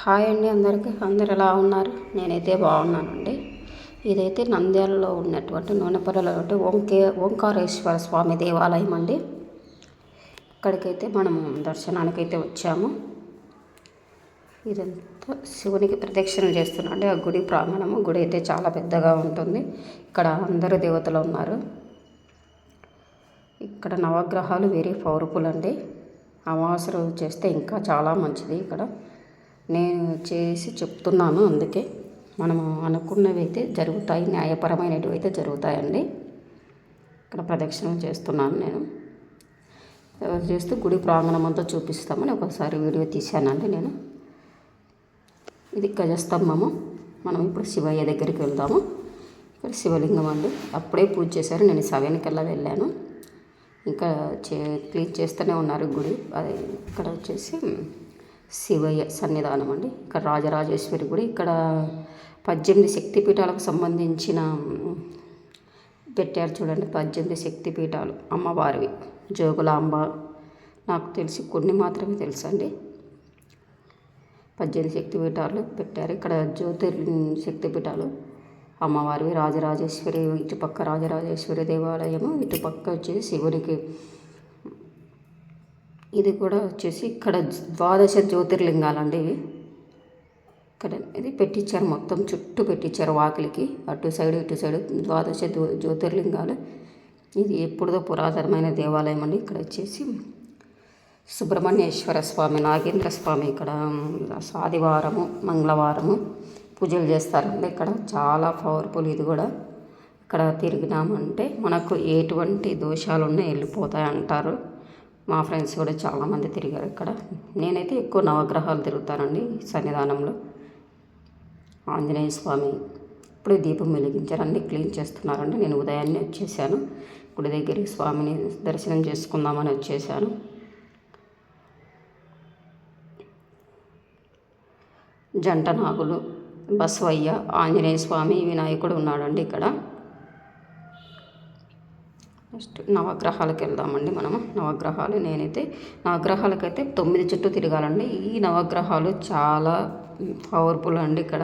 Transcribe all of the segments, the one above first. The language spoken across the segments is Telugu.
హాయ్ అండి అందరికీ. అందరు ఎలా ఉన్నారు? నేనైతే బాగున్నానండి. ఇదైతే నంద్యాలలో ఉన్నటువంటి నూనెపల్లిలో ఓంకే ఓంకారేశ్వర స్వామి దేవాలయం అండి. ఇక్కడికైతే మనము దర్శనానికి అయితే వచ్చాము. ఇదంతా శివునికి ప్రదక్షిణ చేస్తున్నాండి ఆ గుడి ప్రాంగణము. గుడి అయితే చాలా పెద్దగా ఉంటుంది. ఇక్కడ అందరు దేవతలు ఉన్నారు. ఇక్కడ నవగ్రహాలు వెరీ పవర్ఫుల్ అండి అమావాస్య చేస్తే ఇంకా చాలా మంచిది ఇక్కడ. నేను చేసి చెప్తున్నాను అందుకే. మనము అనుకున్నవి అయితే జరుగుతాయి న్యాయపరమైనవి అయితే జరుగుతాయండి. ఇక్కడ ప్రదక్షిణ చేస్తున్నాను నేను. చేస్తూ గుడి ప్రాంగణం అంతా చూపిస్తామని ఒకసారి వీడియో తీశానండి నేను. ఇది గజస్తంభము. మనం ఇప్పుడు శివయ్య దగ్గరికి వెళ్దాము. ఇక్కడ శివలింగం అండి. అప్పుడే పూజ చేశారు. నేను సెవెన్కల్లా వెళ్ళాను. ఇంకా చే క్లీన్ చేస్తూనే ఉన్నారు గుడి. అది ఇక్కడ వచ్చేసి శివయ్య సన్నిధానం అండి. ఇక్కడ రాజరాజేశ్వరి గుడి. ఇక్కడ పద్దెనిమిది శక్తిపీఠాలకు సంబంధించిన పెట్టారు చూడండి పద్దెనిమిది శక్తిపీఠాలు అమ్మవారివి. జోగులాంబ నాకు తెలిసి కొన్ని మాత్రమే తెలుసండి. పద్దెనిమిది శక్తిపీఠాలు పెట్టారు. ఇక్కడ జ్యోతిర్ శక్తిపీఠాలు అమ్మవారివి. రాజరాజేశ్వరి ఇటుపక్క రాజరాజేశ్వరి దేవాలయము ఇటుపక్క వచ్చేసి శివునికి ఇది కూడా వచ్చేసి ఇక్కడ ద్వాదశ జ్యోతిర్లింగాలండి ఇవి. ఇక్కడ ఇది పెట్టించారు మొత్తం చుట్టూ పెట్టించారు వాకిలికి. అటు సైడ్ ఇటు సైడ్ ద్వాదశ జ్యోతిర్లింగాలు. ఇది ఎప్పుడుదో పురాతనమైన దేవాలయం అండి. ఇక్కడ వచ్చేసి సుబ్రహ్మణ్యేశ్వర స్వామి నాగేంద్ర స్వామి ఇక్కడ ఆదివారము మంగళవారము పూజలు చేస్తారండి. ఇక్కడ చాలా పవర్ఫుల్ ఇది కూడా. ఇక్కడ తిరిగినామంటే మనకు ఎటువంటి దోషాలు ఉన్నాయి వెళ్ళిపోతాయి అంటారు మా ఫ్రెండ్స్ కూడా చాలామంది తిరిగారు ఇక్కడ. నేనైతే ఎక్కువ నవగ్రహాలు తిరుగుతానండి సన్నిధానంలో. ఆంజనేయ స్వామి ఇప్పుడే దీపం వెలిగించారు అన్ని క్లీన్ చేస్తున్నారండి. నేను ఉదయాన్నే వచ్చేసాను. గుడి దగ్గరికి స్వామిని దర్శనం చేసుకుందామని వచ్చేసాను. జంట నాగులు బసవయ్య ఆంజనేయ స్వామి వినాయకుడు ఉన్నాడండి ఇక్కడ. నెక్స్ట్ నవగ్రహాలకు వెళ్దామండి మనము. నవగ్రహాలు నేనైతే నవగ్రహాలకైతే తొమ్మిది చుట్టూ తిరగాలండి. ఈ నవగ్రహాలు చాలా పవర్ఫుల్ అండి ఇక్కడ.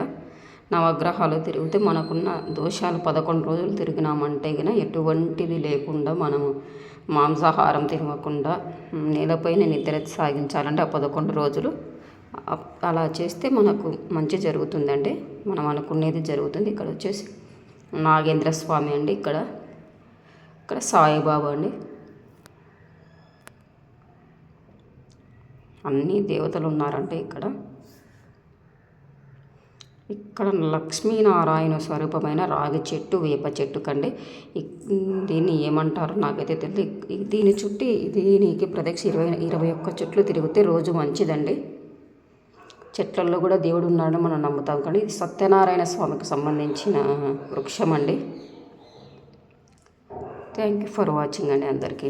నవగ్రహాలు తిరిగితే మనకున్న దోషాలు పదకొండు రోజులు తిరిగినామంటే కనుక ఎటువంటిది లేకుండా మనము మాంసాహారం తినకుండా నేలపైన నిద్ర సాగించాలంటే ఆ పదకొండు రోజులు. అలా చేస్తే మనకు మంచి జరుగుతుందండి. మనం అనుకునేది జరుగుతుంది. ఇక్కడ వచ్చేసి నాగేంద్ర స్వామి అండి ఇక్కడ. ఇక్కడ సాయిబాబా అండి. అన్ని దేవతలు ఉన్నారంటే ఇక్కడ. ఇక్కడ లక్ష్మీనారాయణ స్వరూపమైన రాగి చెట్టు వేప చెట్టు కండి. దీన్ని ఏమంటారో నాకైతే తెలియదు దీని చుట్టి దీనికి ప్రత్యక్ష ఇరవై ఇరవై ఒక్క చెట్లు తిరిగితే రోజు మంచిదండి. చెట్లల్లో కూడా దేవుడు ఉన్నాడని మనం నమ్ముతాం. కానీ ఇది సత్యనారాయణ స్వామికి సంబంధించిన వృక్షం అండి. థ్యాంక్ యూ ఫర్ వాచింగ్ అండి అందరికీ.